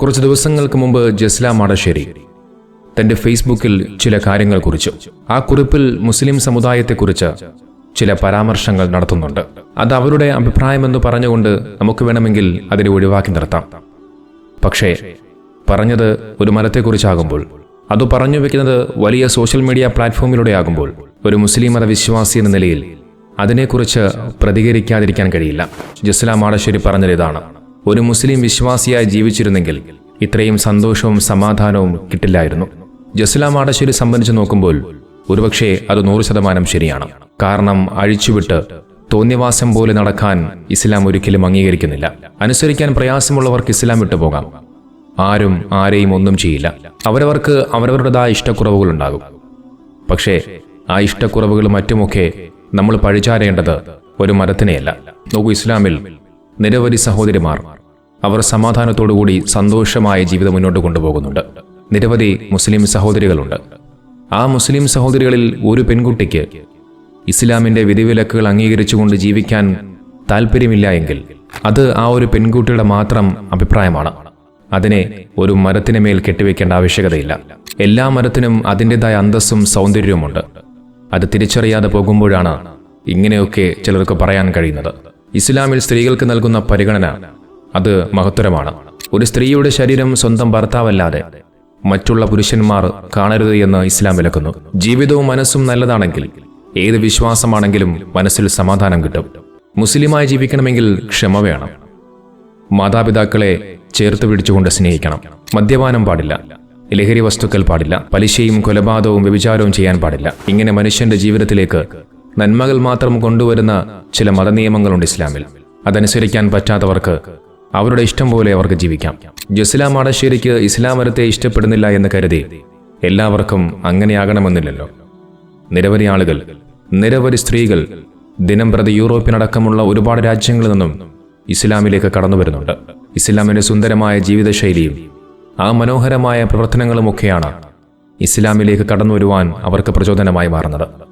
കുറച്ച് ദിവസങ്ങൾക്ക് മുമ്പ് ജസ്ല മാടശ്ശേരി തന്റെ ഫേസ്ബുക്കിൽ ചില കാര്യങ്ങൾ കുറിച്ചു. ആ കുറിപ്പിൽ മുസ്ലിം സമുദായത്തെക്കുറിച്ച് ചില പരാമർശങ്ങൾ നടത്തുന്നുണ്ട്. അത് അവരുടെ അഭിപ്രായമെന്ന് പറഞ്ഞുകൊണ്ട് നമുക്ക് വേണമെങ്കിൽ അതിനെ ഒഴിവാക്കി നിർത്താം. പക്ഷേ പറഞ്ഞത് ഒരു മരത്തെക്കുറിച്ചാകുമ്പോൾ അത് പറഞ്ഞു വെക്കുന്നത് വലിയ സോഷ്യൽ മീഡിയ പ്ലാറ്റ്ഫോമിലൂടെ ആകുമ്പോൾ ഒരു മുസ്ലിം മത വിശ്വാസി എന്ന നിലയിൽ അതിനെക്കുറിച്ച് പ്രതികരിക്കാതിരിക്കാൻ കഴിയില്ല. ജസ്ല മാടശ്ശേരി പറഞ്ഞത് ഇതാണ്. ഒരു മുസ്ലിം വിശ്വാസിയായി ജീവിച്ചിരുന്നെങ്കിൽ ഇത്രയും സന്തോഷവും സമാധാനവും കിട്ടില്ലായിരുന്നു. ജസ്ലാം മാടശ്ശേരി സംബന്ധിച്ച് നോക്കുമ്പോൾ ഒരുപക്ഷെ അത് നൂറ് ശതമാനം ശരിയാണ്. കാരണം അഴിച്ചുവിട്ട് തോന്നിവാസം പോലെ നടക്കാൻ ഇസ്ലാം ഒരിക്കലും അംഗീകരിക്കുന്നില്ല. അനുസരിക്കാൻ പ്രയാസമുള്ളവർക്ക് ഇസ്ലാം വിട്ടുപോകാം ആരും ആരെയും ഒന്നും ചെയ്യില്ല. അവരവർക്ക് അവരവരുടേതായ ഇഷ്ടക്കുറവുകളുണ്ടാകും. പക്ഷേ ആ ഇഷ്ടക്കുറവുകളും മറ്റുമൊക്കെ നമ്മൾ പഴിചാരേണ്ടത് ഒരു മതത്തിനെയല്ല. നോക്കൂ ഇസ്ലാമിൽ നിരവധി സഹോദരിമാർ അവർ സമാധാനത്തോടുകൂടി സന്തോഷമായ ജീവിതം മുന്നോട്ട് കൊണ്ടുപോകുന്നുണ്ട്. നിരവധി മുസ്ലിം സഹോദരികളുണ്ട്. ആ മുസ്ലിം സഹോദരികളിൽ ഒരു പെൺകുട്ടിക്ക് ഇസ്ലാമിന്റെ വിധിവിലക്കുകൾ അംഗീകരിച്ചുകൊണ്ട് ജീവിക്കാൻ താല്പര്യമില്ല എങ്കിൽ അത് ആ ഒരു പെൺകുട്ടിയുടെ മാത്രം അഭിപ്രായമാണ്. അതിനെ ഒരു മരത്തിന് മേൽ കെട്ടിവെക്കേണ്ട ആവശ്യകതയില്ല. എല്ലാ മരത്തിനും അതിന്റെതായ അന്തസ്സും സൗന്ദര്യവുമുണ്ട്. അത് തിരിച്ചറിയാതെ പോകുമ്പോഴാണ് ഇങ്ങനെയൊക്കെ ചിലർക്ക് പറയാൻ കഴിയുന്നത്. ഇസ്ലാമിൽ സ്ത്രീകൾക്ക് നൽകുന്ന പരിഗണന അത് മഹത്തരമാണ്. ഒരു സ്ത്രീയുടെ ശരീരം സ്വന്തം ഭർത്താവല്ലാതെ മറ്റുള്ള പുരുഷന്മാർ കാണരുത് എന്ന് ഇസ്ലാം വിലക്കുന്നു. ജീവിതവും മനസ്സും നല്ലതാണെങ്കിൽ ഏത് വിശ്വാസമാണെങ്കിലും മനസ്സിൽ സമാധാനം കിട്ടും. മുസ്ലിമായി ജീവിക്കണമെങ്കിൽ ക്ഷമ വേണം. മാതാപിതാക്കളെ ചേർത്ത് പിടിച്ചുകൊണ്ട് സ്നേഹിക്കണം. മദ്യപാനം പാടില്ല. ലഹരി വസ്തുക്കൾ പാടില്ല. പലിശയും കൊലപാതകവും വ്യഭിചാരവും ചെയ്യാൻ പാടില്ല. ഇങ്ങനെ മനുഷ്യന്റെ ജീവിതത്തിലേക്ക് നന്മകൾ മാത്രം കൊണ്ടുവരുന്ന ചില മതനിയമങ്ങളുണ്ട് ഇസ്ലാമിൽ. അതനുസരിക്കാൻ പറ്റാത്തവർക്ക് അവരുടെ ഇഷ്ടം പോലെ അവർക്ക് ജീവിക്കാം. ജസ്ലാം മാടശ്ശേരിക്ക് ഇസ്ലാം മരത്തെ ഇഷ്ടപ്പെടുന്നില്ല എന്ന് കരുതി എല്ലാവർക്കും അങ്ങനെയാകണമെന്നില്ലല്ലോ. നിരവധി ആളുകൾ നിരവധി സ്ത്രീകൾ ദിനം പ്രതി യൂറോപ്പിനടക്കമുള്ള ഒരുപാട് രാജ്യങ്ങളിൽ നിന്നും ഇസ്ലാമിലേക്ക് കടന്നു വരുന്നുണ്ട്. ഇസ്ലാമിന്റെ സുന്ദരമായ ജീവിതശൈലിയും ആ മനോഹരമായ പ്രവർത്തനങ്ങളുമൊക്കെയാണ് ഇസ്ലാമിലേക്ക് കടന്നു വരുവാൻ അവർക്ക് പ്രചോദനമായി മാറുന്നത്.